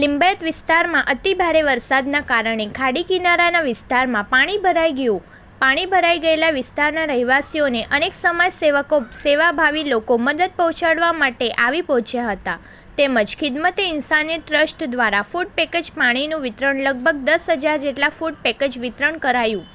લિંબાયત વિસ્તારમાં અતિભારે વરસાદના કારણે ખાડી કિનારાના વિસ્તારમાં પાણી ભરાઈ ગયું. પાણી ભરાઈ ગયેલા વિસ્તારના રહેવાસીઓને અનેક સમાજ સેવકો સેવાભાવી લોકો મદદ પહોંચાડવા માટે આવી પહોંચ્યા હતા. તેમજ ખિદમતે ઇન્સાને ટ્રસ્ટ દ્વારા ફૂડ પેકેજ પાણીનું વિતરણ લગભગ દસ હજાર જેટલા ફૂડ પેકેજ વિતરણ કરાયું.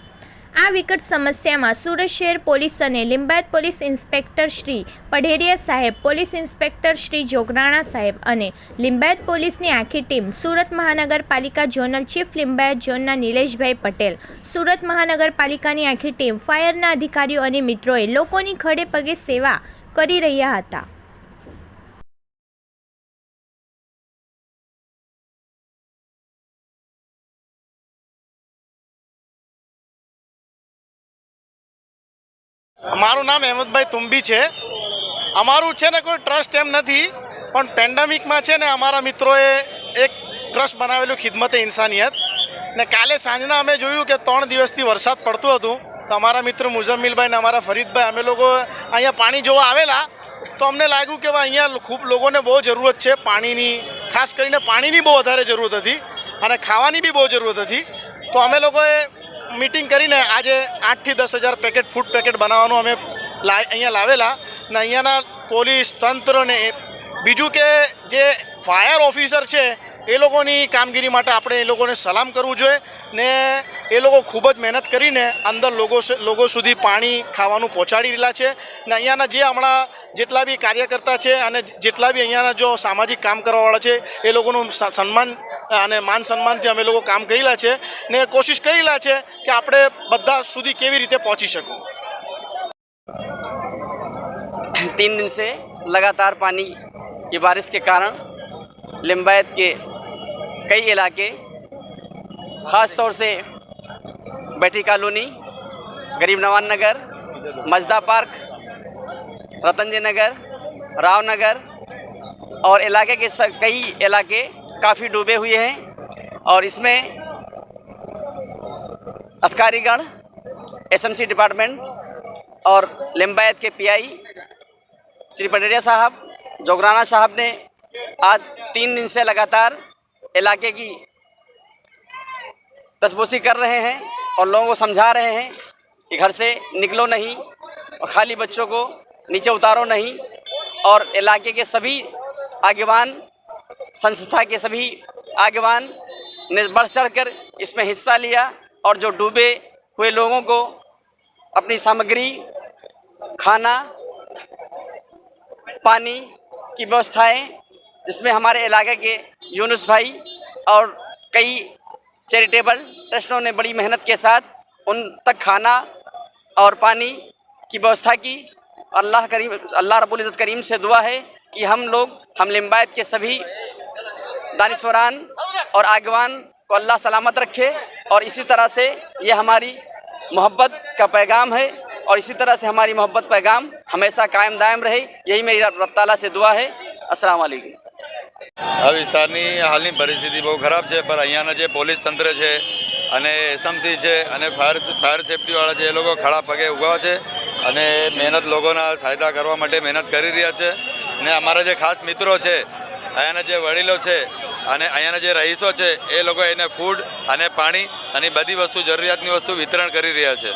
આ વિકટ સમસ્યામાં સુરત શહેર પોલીસ અને લિંબાયત પોલીસ ઇન્સ્પેક્ટર શ્રી પઢેરિયા સાહેબ, પોલીસ ઇન્સ્પેક્ટર શ્રી જોગરાણા સાહેબ અને લિંબાયત પોલીસની આખી ટીમ સુરત મહાનગરપાલિકા ઝોનલ ચીફ લિંબાયત ઝોનના નિલેશભાઈ પટેલ, સુરત મહાનગરપાલિકાની આખી ટીમ, ફાયરના અધિકારીઓ અને મિત્રોએ લોકોની ખડે પગે સેવા કરી રહ્યા હતા. મારું નામ અહેમદભાઈ તુંબી છે. અમારું છે ને કોઈ ટ્રસ્ટ એમ નથી, પણ પેન્ડેમિકમાં છે ને અમારા મિત્રોએ એક ટ્રસ્ટ બનાવેલું ખિદમતે ઇન્સાનિયત. ને કાલે સાંજના અમે જોયું કે ત્રણ દિવસથી વરસાદ પડતું હતું, તો અમારા મિત્ર મુઝમ્મિલભાઈ ને અમારા ફરીદભાઈ, અમે લોકો અહીંયા પાણી જોવા આવેલા, તો અમને લાગ્યું કે અહીંયા ખૂબ લોકોને બહુ જરૂરત છે, પાણીની, ખાસ કરીને પાણીની બહુ વધારે જરૂરત હતી અને ખાવાની બી બહુ જરૂરત હતી. તો અમે લોકોએ મીટિંગ કરીને આજે આઠથી દસ હજાર પેકેટ ફૂડ પેકેટ બનાવવાનું અમે અહીંયા લાવેલા. ને અહીંયાના પોલીસ તંત્રને બીજું કે જે ફાયર ઓફિસર છે એ લોકોની કામગીરી માટે આપણે એ લોકોને સલામ કરવું જોઈએ ને એ લોકો ખૂબ જ મહેનત કરીને અંદર લોકો સુ- લોકો સુધી પાણી ખાવાનું પહોંચાડી રહેલા છે ને અહીંયાના જે હમણાં જેટલા બી કાર્યકર્તા છે અને જેટલા બી અહીંયાના જો સામાજિક કામ કરવાવાળા છે એ લોકોનું સ- સન્માન અને માન સન્માનથી અમે લોકો કામ કરેલા છે ને કોશિશ કરેલા છે કે આપણે બધા સુધી કેવી રીતે પહોંચી શકું तीन दिन से लगातार पानी की बारिश के कारण लिम्बायत के कई इलाके, ख़ास तौर से बैठी कॉलोनी, गरीब नवान नगर, मजदा पार्क, रतनजी नगर रावनगर और इलाके के कई इलाके काफ़ी डूबे हुए हैं, और इसमें अधिकारीगण, एसएमसी डिपार्टमेंट और लिम्बायत के पीआई, श्री पटेरिया साहब, जोगराना साहब ने आज तीन दिन से लगातार इलाके की तसबोसी कर रहे हैं और लोगों को समझा रहे हैं कि घर से निकलो नहीं और खाली बच्चों को नीचे उतारो नहीं और इलाके के सभी आगेवान, संस्था के सभी आगेवान ने बढ़ चढ़कर इसमें हिस्सा लिया और जो डूबे हुए लोगों को अपनी सामग्री, खाना, पानी की व्यवस्थाएँ जिसमें हमारे इलाके के यूनुस भाई और कई चैरिटेबल ट्रस्टों ने बड़ी मेहनत के साथ उन तक खाना और पानी की व्यवस्था की। अल्लाह करीम, अल्लाह रब्बुल इज़्ज़त करीम से दुआ है कि हम लोग, हम लिम्बायत के सभी दानिशवरान और आगवान को अल्लाह सलामत रखे और इसी तरह से ये हमारी मोहब्बत का पैगाम है और इसी तरह से हमारी मोहब्बत पैगाम हमेशा कायम दायम रहे। यही मेरी रब से दुआ है। अस्सलाम वालेकुम આ વિસ્તારની હાલની પરિસ્થિતિ બહુ ખરાબ છે પણ અહીંયાના જે પોલીસ તંત્ર છે અને એસએમસી છે અને ફાયર ફાયર સેફટીવાળા છે, એ લોકો ખડા પગે ઊભા છે અને મહેનત લોકોના સહાયતા કરવા માટે મહેનત કરી રહ્યા છે. ને અમારા જે ખાસ મિત્રો છે, અહીંયાના જે વડીલો છે અને અહીંયાના જે રહીશો છે, એ લોકો એને ફૂડ અને પાણી અને બધી વસ્તુ, જરૂરિયાતની વસ્તુ વિતરણ કરી રહ્યા છે.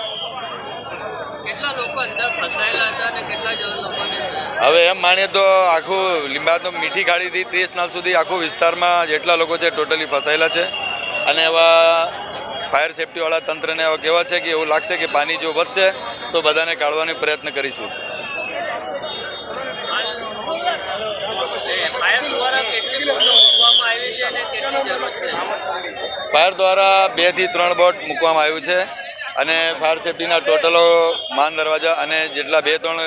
કેટલા લોકો અંદર ફસાયેલા હતા અને કેટલા લોકોને હવે એમ માનીએ તો આખું લીંબાદનો મીઠી ખાડીથી ત્રીસ નાલ સુધી આખું વિસ્તારમાં જેટલા લોકો છે ટોટલી ફસાયેલા છે. અને એવા ફાયર સેફટીવાળા તંત્રને એવા કહેવા છે કે એવું લાગશે કે પાણી જો વધશે તો બધાને કાઢવાનો પ્રયત્ન કરીશું. ફાયર દ્વારા બે બેથી ત્રણ બોટ મૂકવામાં આવ્યું છે. અને ફાયર સેફટીના ટોટલો માન દરવાજા અને જેટલા બે ત્રણ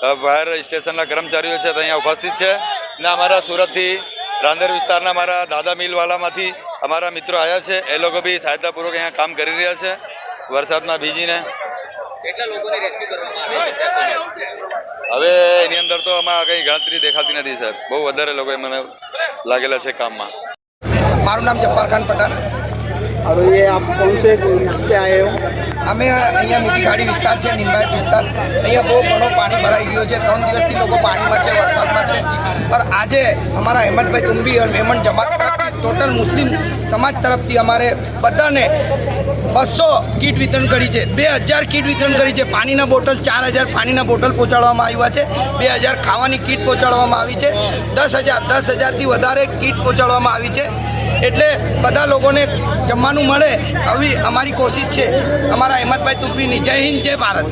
ફાયર સ્ટેશનના કર્મચારીઓ છે અહીંયા ઉપસ્થિત છે. ને અમારા સુરતથી રાંદેર વિસ્તારના અમારા દાદા મિલવાલામાંથી અમારા મિત્રો આવ્યા છે. એ લોકો બી સહાયતાપૂર્વક અહીંયા કામ કરી રહ્યા છે. વરસાદમાં ભીજીને. હવે એની અંદર તો અમારે કંઈ ગણતરી દેખાતી નથી સાહેબ બહુ વધારે લોકો મને લાગેલા છે કામમાં. મારું નામ જબ્બાર ખાન પઠાણ હવે આપ કોણ સે આયે અમે અહીંયા મીઠીઘાડી વિસ્તાર છે, નિંબાયત વિસ્તાર. અહીંયા બહુ ઘણો પાણી ભરાઈ ગયો છે. ત્રણ દિવસથી લોકો પાણીમાં છે, વરસાદમાં છે. પણ આજે અમારા હેમંતભાઈ તુંબી અને હેમંત જમાત તરફથી, ટોટલ મુસ્લિમ સમાજ તરફથી અમારે બધાને બસો કીટ વિતરણ કરી છે. બે હજાર કીટ વિતરણ કરી છે. પાણીના બોટલ, ચાર હજાર પાણીના બોટલ પહોંચાડવામાં આવ્યા છે. બે હજાર ખાવાની કીટ પહોંચાડવામાં આવી છે. દસ હજાર, દસ હજારથી વધારે કીટ પહોંચાડવામાં આવી છે. એટલે બધા લોકોને જમવાનું મળે, આવી અમારી કોશિશ છે. અમારા અહેમદભાઈ તુપીની જય હિન્દ, જય ભારત.